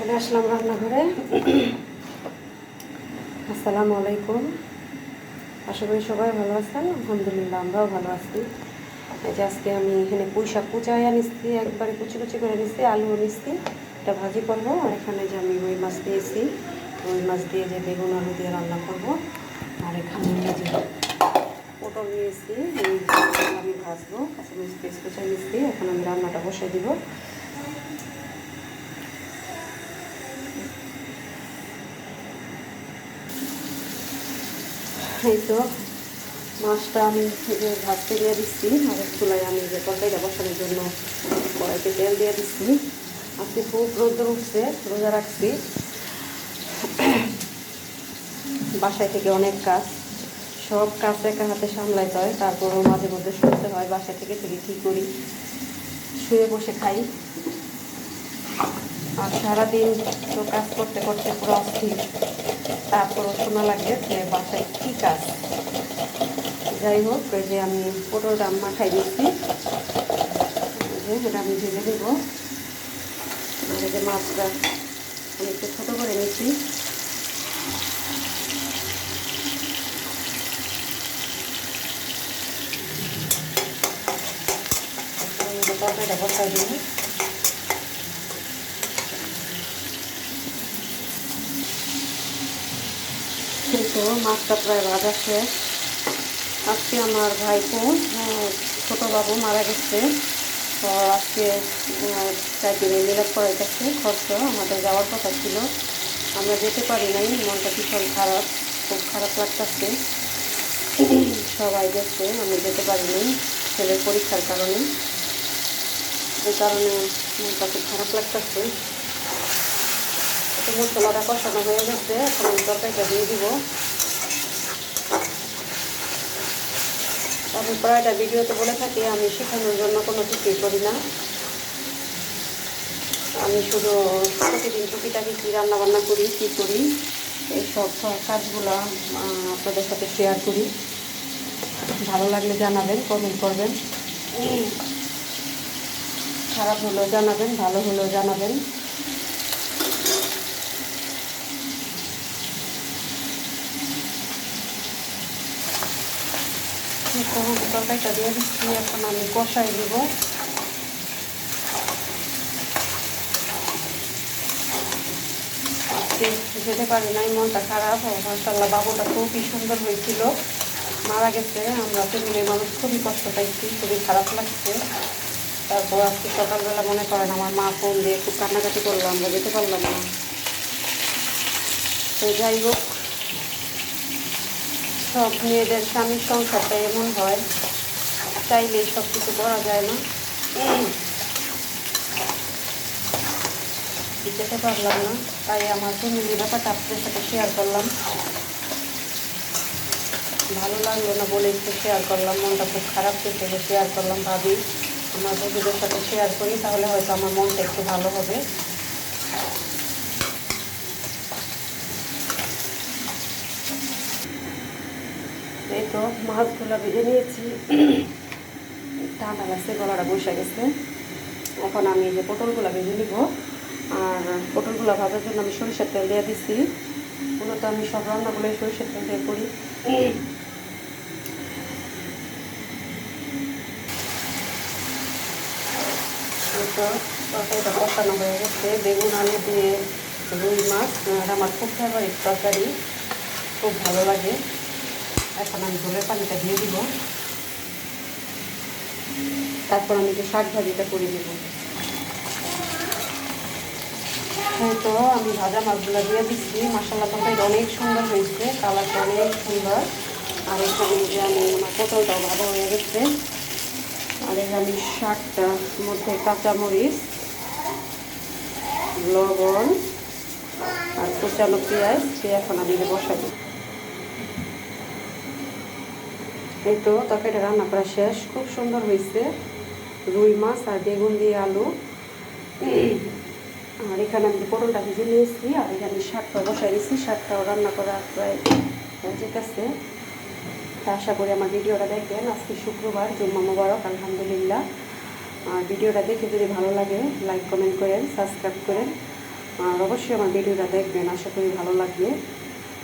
চলে আসলাম রান্নাঘরে। আসসালামু আলাইকুম। আশা করি সবাই ভালো আছেন। আলহামদুলিল্লাহ, আমরাও ভালো আছি। এই যে আজকে আমি এখানে পুঁই শাক কুচাইয়া নিচ্ছি একবারে কুচি কুচি করে নিচ্ছি আলুও নিচ্ছি এটা ভাজি করব। আর এখানে যে আমি রুই মাছ দিয়েছি, রুই মাছ দিয়ে যে বেগুন আলু দিয়ে রান্না করব। আর এখানে যে পটল নিয়েছি আমি ভাজবো। কাঁচামরিচ পেস্ট কুচাই নিচ্ছি এখন আমি রান্নাটা বসাই দিব। এই তো। মাছটা আমি ভাজতে দিয়ে দিচ্ছি, আর চুলায় আমি যে তরকারিটা বসানোর জন্য কড়াইতে তেল দিয়ে দিচ্ছি। আজকে খুব রোদ্র উঠছে, রোজা রাখছি। বাসায় থেকে অনেক কাজ, সব কাজ একা হাতে সামলাইতে হয়, তারপরও মাঝে মধ্যে শুনতে হয় বাসা থেকে থেকে কী করি? শুয়ে বসে খাই। আর সারাদিন তো কাজ করতে করতে পুরো অস্থির। তারপরও শোনা লাগে যে বাসায় কী কাজ? যাই হোক ওই যে আমি পটলটা মাখাই দিচ্ছি এই যে এটা আমি ভেজে দেবো আর এই যে মাছটা আমি একটু ছোটো করে নিচ্ছি। তরকারিটা বসাই দিই কিন্তু মাছটা প্রায় ভাজা শেষ। আজকে আমার ভাইপো ছোটো বাবু মারা গেছে। তো আজকে চার দিনে মিলাপ করাইতেছে খরচ আমাদের যাওয়ার কথা ছিল। আমরা যেতে পারি নাই, মনটা ভীষণ খারাপ, খুব খারাপ লাগতেছে। সবাই গেছে আমি যেতে পারি নাই, ছেলের পরীক্ষার কারণে। এই কারণে মনটা খুব খারাপ লাগতেছে। তো মশলাটা কষানো হয়ে গেছে এখন আমি তরকারিটা দিয়ে দিব। আমি প্রায়টা ভিডিওতে বলে থাকি আমি শেখানোর জন্য কোনো কিছুই করি না। আমি শুধু প্রতিদিন টুকিটাকি কী রান্নাবান্না করি কী করি এইসব কাজগুলো আপনাদের সাথে শেয়ার করি। ভালো লাগলে জানাবেন কমেন্ট করবেন। খারাপ হলেও জানাবেন ভালো হলেও জানাবেন। তরকারিটা দিয়ে দিচ্ছি, এখন আমি কষাই দিব যেতে পারি নাই, মনটা খারাপ মাসাল্লাহ বাবুটা খুবই সুন্দর হয়েছিল। মারা গেছে, আমরা ফ্যামিলির মানুষ খুবই কষ্ট পাইছি, খুবই খারাপ লাগছে। তারপর আজকে সকালবেলা মনে করেন আমার মা ফোন দিয়ে খুব কান্নাকাটি করলাম আমরা যেতে পারলাম না। তো যাই হোক সব মেয়েদের স্বামীর সংসারটা এমন হয়, চাইলে সব কিছু করা যায় না। যেতে পারলাম না, তাই আমার ফ্যামিলি ব্যাপারটা আপনাদের সাথে শেয়ার করলাম। ভালো লাগল না বলে একটু শেয়ার করলাম, মনটা খুব খারাপ থেকে শেয়ার করলাম ভাবি। আমার বন্ধুদের সাথে শেয়ার করি, তাহলে হয়তো আমার মনটা একটু ভালো হবে। এই তো মাছগুলো ভেজে নিয়েছি। ঠান্ডা লাগছে গলাটা বসে গেছে। এখন আমি যে পটলগুলো ভেজে নিব। আর পটলগুলো ভাজার জন্য আমি সরিষার তেল দিয়ে দিচ্ছি মূলত আমি সব রান্নাগুলোই সরিষার তেল দিয়ে করি। কষানো হয়ে গেছে। বেগুন, আলু দিয়ে রুই মাছ। আর আমার খুব ফেভারিট তরকারি। খুব ভালো লাগে। এখন আমি ঝোলের পানিটা দিয়ে দিব। তারপর আমি যে শাক ভাজিটা করে দেব তো আমি ভাজা মাছগুলো দিয়ে দিচ্ছি। মশলা তরকারিটা অনেক সুন্দর হয়েছে, কালারটা অনেক সুন্দর। আর এখানে যে আমি আমার পটলটাও ভালো হয়ে গেছে। আর এখানে আমি শাকটার মধ্যে কাঁচামরিচ, লবণ আর কুচানো পেঁয়াজ এখন আমি বসাবো। এই তো, তরকারিটা রান্না করা শেষ। খুব সুন্দর হয়েছে। রুই মাছ আর বেগুন দিয়ে আলু। আর এখানে আমি পটলটা ভেজে নিয়েছি, আর এখানে শাকটা বসাই দিয়েছি। শাকটাও রান্না করা প্রায় গেছে। তা আশা করি আমার ভিডিওটা দেখবেন। আজকে শুক্রবার, জুম্মা মোবারক, আলহামদুলিল্লাহ। আর ভিডিওটা দেখে যদি ভালো লাগে, লাইক, কমেন্ট করেন, সাবস্ক্রাইব করেন। আর অবশ্যই আমার ভিডিওটা দেখবেন, আশা করি ভালো লাগবে।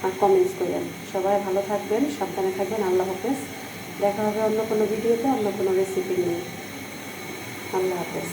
আর কমেন্টস করেন। সবাই ভালো থাকবেন, সাবধানে থাকবেন। আল্লাহ হাফেজ। দেখা হবে অন্য কোনো ভিডিওতে অন্য কোনো রেসিপি নিয়ে। আল্লাহ হাফেজ।